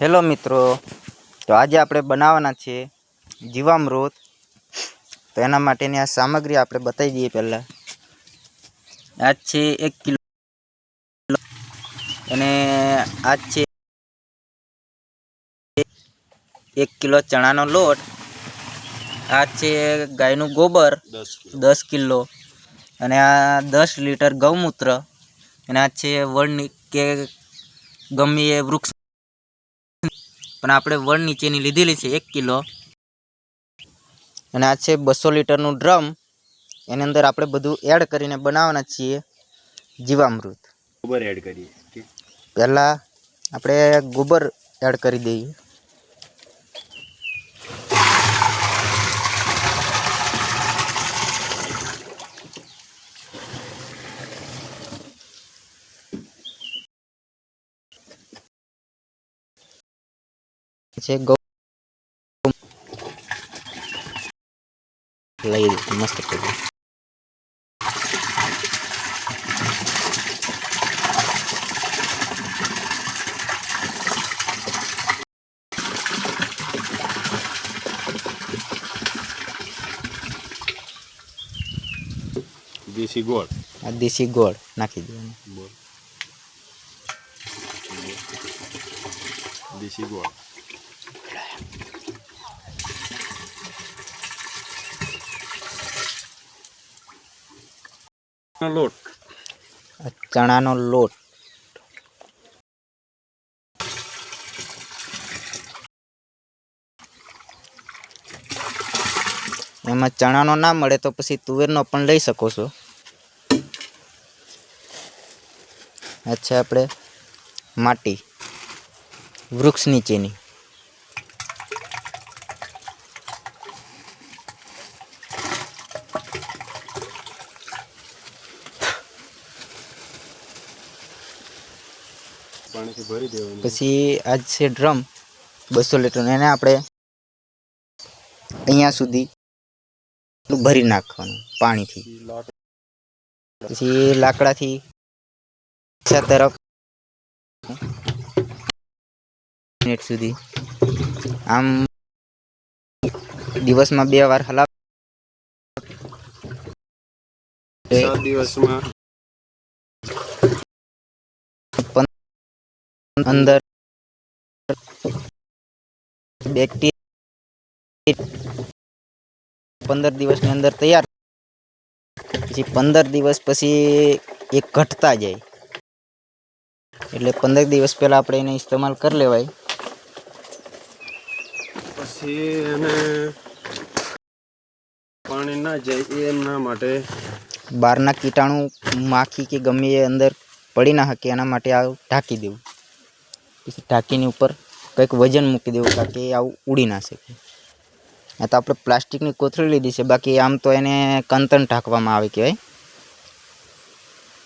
Hello મિત્રો તો આજે આપણે બનાવવાના છે જીવામૃત. તો એના માટેની આ સામગ્રી આપણે બતાવી દઈએ પહેલાં. આ છે એક કિલો. અને આ છે એક કિલો ચણાનો લોટ. આ છે ગાયનું ગોબર દસ કિલો. અને આ દસ લીટર ગૌમૂત્ર. અને આ છે વડની કે ગમે એ વૃક્ષ પણ આપણે વડ નીચેની લીધેલી છે એક કિલો. અને આ છે બસો લીટરનું ડ્રમ. એની અંદર આપણે બધું એડ કરીને બનાવવાના છીએ જીવામૃત. ગોબર એડ કરીએ. પહેલાં આપણે ગોબર એડ કરી દઈએ. છે ગૌ લઈ મસ્ત કરી દેશી ગોળ. આ દેશી ગોળ નાખી દેવાનું. દેશી ગોળ. લોટ. ચણાનો લોટ. એમાં ચણાનો ના મળે તો પછી તુવેરનો પણ લઈ શકો છો. અચ્છા આપણે માટી, વૃક્ષ નીચેની. પાણીથી ભરી દેવાનું. પછી આજ છે ડ્રમ બસો લીટરનું. એને આપણે અહીંયા સુધી ભરી નાખવાનું પાણીથી. પછી લાકડાથી તરફ મિનિટ સુધી. આમ દિવસમાં બે વાર હલાવ દિવસમાં અંદર બેક્ટેરિયા પંદર દિવસની અંદર તૈયાર પછી પંદર દિવસ પછી એ ઘટતા જાય. એટલે પંદર દિવસ પહેલાં આપણે એને ઇસ્તેમાલ કરી લેવાય. પછી એને પાણી ના જાય એના માટે બહારના કીટાણુ માખી કે ગમે એ અંદર પડી ના શકે એના માટે આ ઢાંકી દેવું. પછી ઢાંકીની ઉપર કંઈક વજન મૂકી દેવું, બાકી આવું ઉડી ના શકે. આ તો આપણે પ્લાસ્ટિકની કોથળી લીધી છે, બાકી આમ તો એને કંતન ઢાંકવામાં આવે કહેવાય.